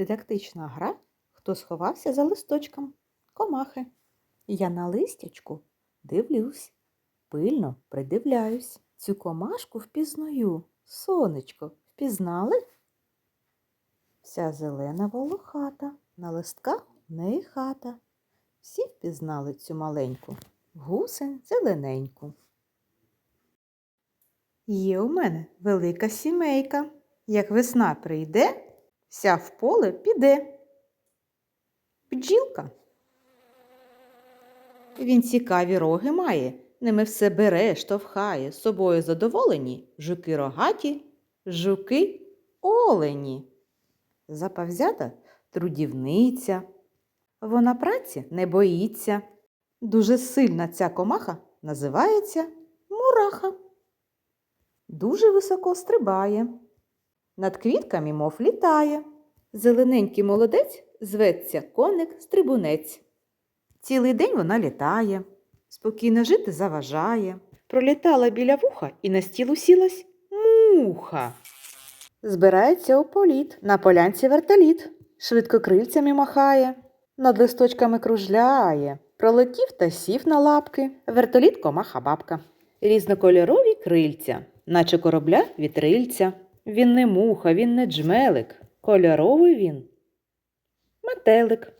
Дидактична гра, хто сховався за листочком. Комахи. Я на листячку дивлюсь, пильно придивляюсь. Цю комашку впізнаю. Сонечко, впізнали? Вся зелена волохата, на листках в неї хата. Всі впізнали цю маленьку, гусень зелененьку. Є у мене велика сімейка. Як весна прийде, вся в поле піде. Бджілка. Він цікаві роги має, ними все бере, штовхає, з собою задоволені жуки рогаті, жуки олені. Заповзята трудівниця. Вона праці не боїться. Дуже сильна ця комаха називається мураха. Дуже високо стрибає. Над квітками, мов літає. Зелененький молодець зветься коник стрибунець. Цілий день вона літає, спокійно жити заважає. Пролітала біля вуха і на стіл усілась муха. Збирається у політ, на полянці вертоліт, швидко крильцями махає, над листочками кружляє, пролетів та сів на лапки, вертоліт комаха бабка. Різнокольорові крильця, наче корабля вітрильця. Він не муха, він не джмелик, кольоровий він. Метелик.